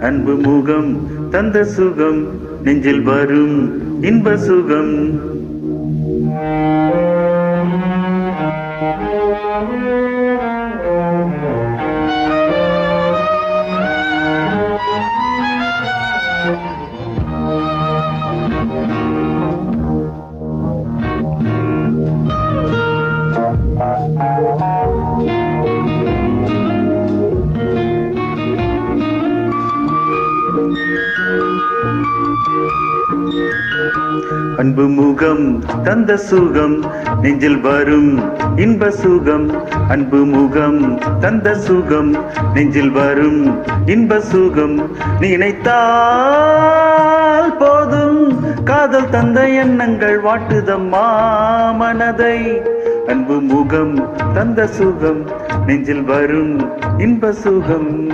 அன்பு முகம் தந்த சுகம் நெஞ்சில் வரும் இன்ப சுகம். அன்பு முகம் தந்த சுகம் நெஞ்சில் வரும் இன்ப சுகம். அன்பு முகம் தந்த சுகம் நெஞ்சில் வரும் இன்ப சுகம். நினைத்தால் போதும் காதல் தந்த எண்ணங்கள் வாட்டுதம்மா மனதை அன்பு முகம் தந்த சுகம் நெஞ்சில் வரும் இன்ப சுகம்.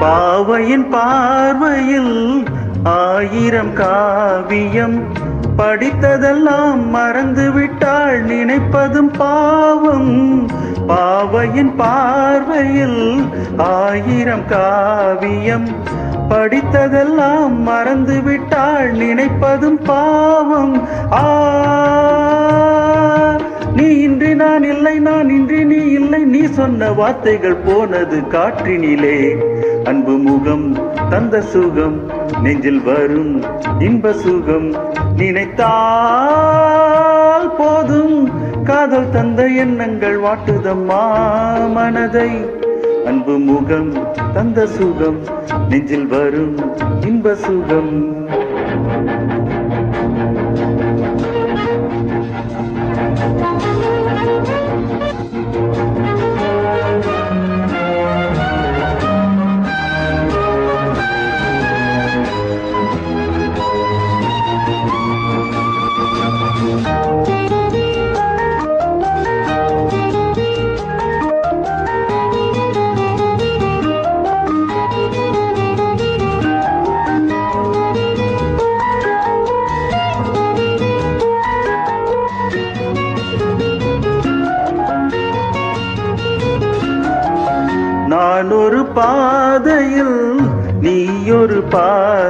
பாவையின் பார்வையில் ஆயிரம் காவியம். படித்ததெல்லாம் மறந்து விட்டாள் நினைப்பதும் பாவம். பாவையின் பார்வையில் ஆயிரம் காவியம். படித்ததெல்லாம் மறந்து விட்டாள் நினைப்பதும் பாவம். ஆ நீ இன்றி நான் இல்லை நான் இன்றி நீ இல்லை. நீ சொன்ன வார்த்தைகள் போனது காற்றினிலே. அன்பு முகம் தந்த சுகம் நெஞ்சில் வரும் இன்ப சுகம். நினைத்தால் போதும் காதல் தந்த எண்ணங்கள் வாட்டுதம்மா மனதை. அன்பு முகம் தந்த சுகம் நெஞ்சில் வரும் இன்ப சுகம்.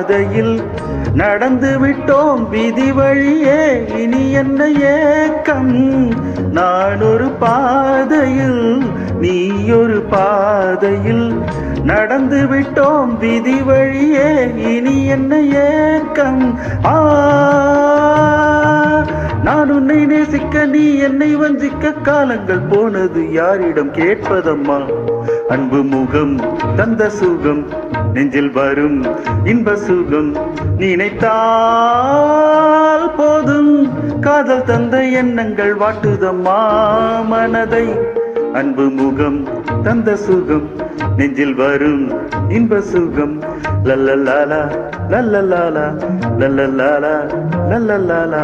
பாதையில் நடந்து விட்டோம் விதி வழியே இனி என்ன ஏக்கம்? நான் ஒரு பாதையில் நீ ஒரு பாதையில் நடந்து விட்டோம் விதி வழியே இனி என்ன ஏக்கம்? ஆ நான் உன்னை நேசிக்க நீ என்னை வஞ்சிக்க காலங்கள் போனது யாரிடம் கேட்பதம்மா? அன்பு முகம் தந்த சுகம் நெஞ்சில் வரும் இன்ப சுகம் நினைத்தால் போதும். காதல் தந்த எண்ணங்கள் வாட்டுதம்மா மனதை. அன்பு முகம் தந்த சுகம் நெஞ்சில் வரும் இன்ப சுகம். லல்லலாலா லல்லலாலா லல்லலாலா லல்லலாலா